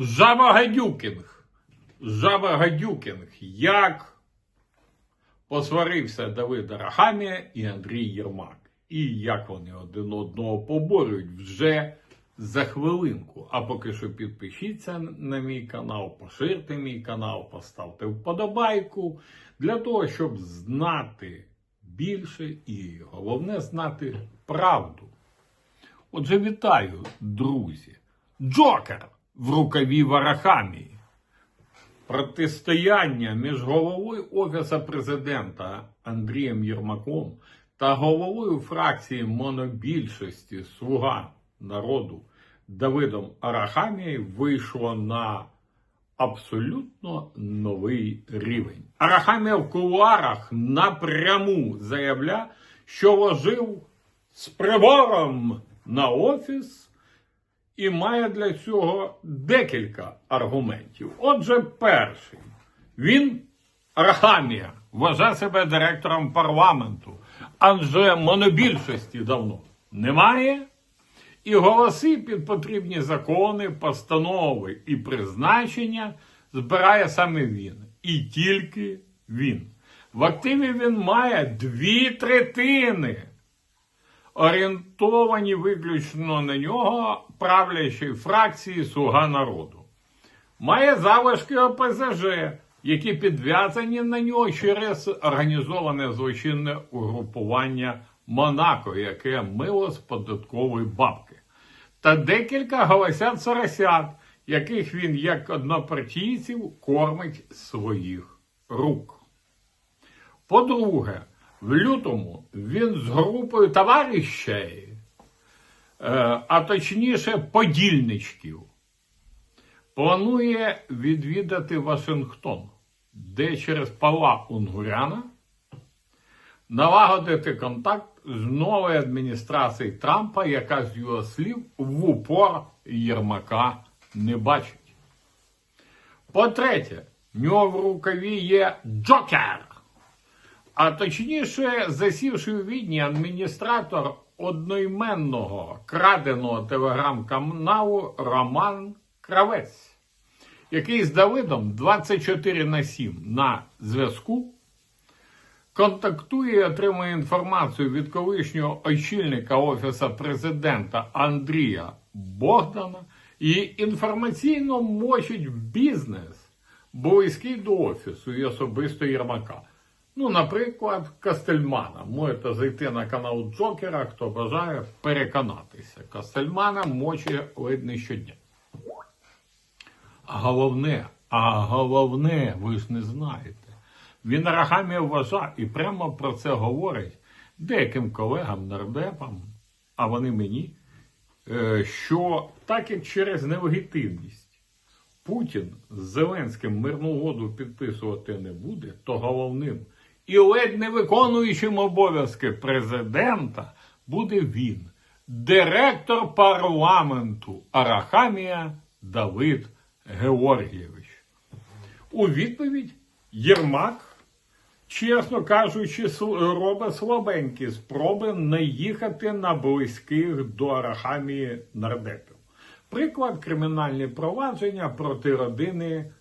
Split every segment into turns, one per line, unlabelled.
Жаба Гадюкінг. Жаба Гадюкінг. Як посварився Давид Арахамія і Андрій Єрмак. І як вони один одного поборюють вже за хвилинку. А поки що підпишіться на мій канал, поширте мій канал, поставте вподобайку для того, щоб знати більше і головне знати правду. Отже, вітаю, друзі. Джокер в рукаві Варахамії. Протистояння між головою Офіса президента Андрієм Єрмаком та головою фракції монобільшості Слуга народу Давидом Арахамією вийшло на абсолютно новий рівень. Арахамія в кулуарах напряму заявляє, що ложив з прибором на офіс і має для цього декілька аргументів. Отже, перший. Він Арахамія вважає себе директором парламенту, адже монобільшості давно немає. І голоси під потрібні закони, постанови і призначення збирає саме він. І тільки він. В активі він має дві третини орієнтовані виключно на нього правлячої фракції Слуга народу. Має залишки ОПЗЖ, які підв'язані на нього через організоване злочинне угрупування Монако, яке мило з податкової бабки. Та декілька голосят соросят, яких він, як однопартійців, кормить своїх рук. По-друге, в лютому він з групою товаришей, е, а точніше подільничків, планує відвідати Вашингтон, де через Павла Унгуряна налагодити контакт з новою адміністрацією Трампа, яка з його слів в упор Єрмака не бачить. По-третє, в нього в рукаві є Джокер. А точніше, засівши у відні адміністратор одноіменного краденого телеграм-каналу Роман Кравець, який з Давидом 24 на 7 на зв'язку, контактує і отримує інформацію від колишнього очільника Офісу президента Андрія Богдана і інформаційно мочить бізнес близький до офісу і особисто Єрмака. Ну, наприклад, Кастельмана. Можете зайти на канал Джокера, хто бажає переконатися. Кастельмана ледь не щодня. А головне, а головне, ви ж не знаєте. Він Рахамія вважав і прямо про це говорить деяким колегам, нардепам, а вони мені, е, що так як через нелегітимність Путін з Зеленським мирну угоду підписувати не буде, то головним і ледь не виконуючим обов'язки президента буде він, директор парламенту Арахамія Давид Георгійович. У відповідь Єрмак, чесно кажучи, робить слабенькі спроби наїхати на близьких до Арахамії нардепів. Приклад кримінальні провадження проти родини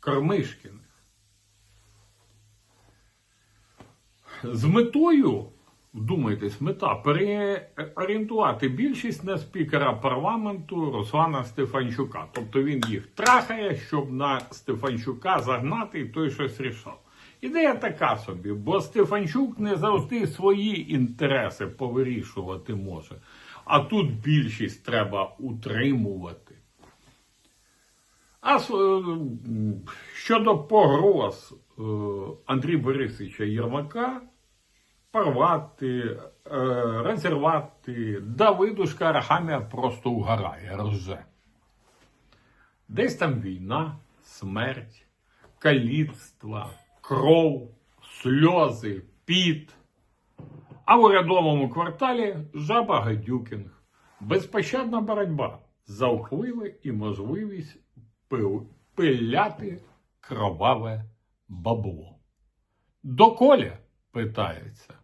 Кормишкіних. З метою, вдумайтесь, мета переорієнтувати більшість на спікера парламенту Руслана Стефанчука. Тобто він їх трахає, щоб на Стефанчука загнати і той щось рішав. Ідея така собі, бо Стефанчук не завжди свої інтереси повирішувати може. А тут більшість треба утримувати. А е, щодо погроз е, Андрія Борисовича Єрмака, порвати, е, розірвати, Давидушка Арахамія просто угорає, рже. Десь там війна, смерть, каліцтва, кров, сльози, піт. А в урядовому кварталі жаба Гадюкінг. Безпощадна боротьба за впливи і можливість пил- пиляти кроваве бабло. Доколя? питається.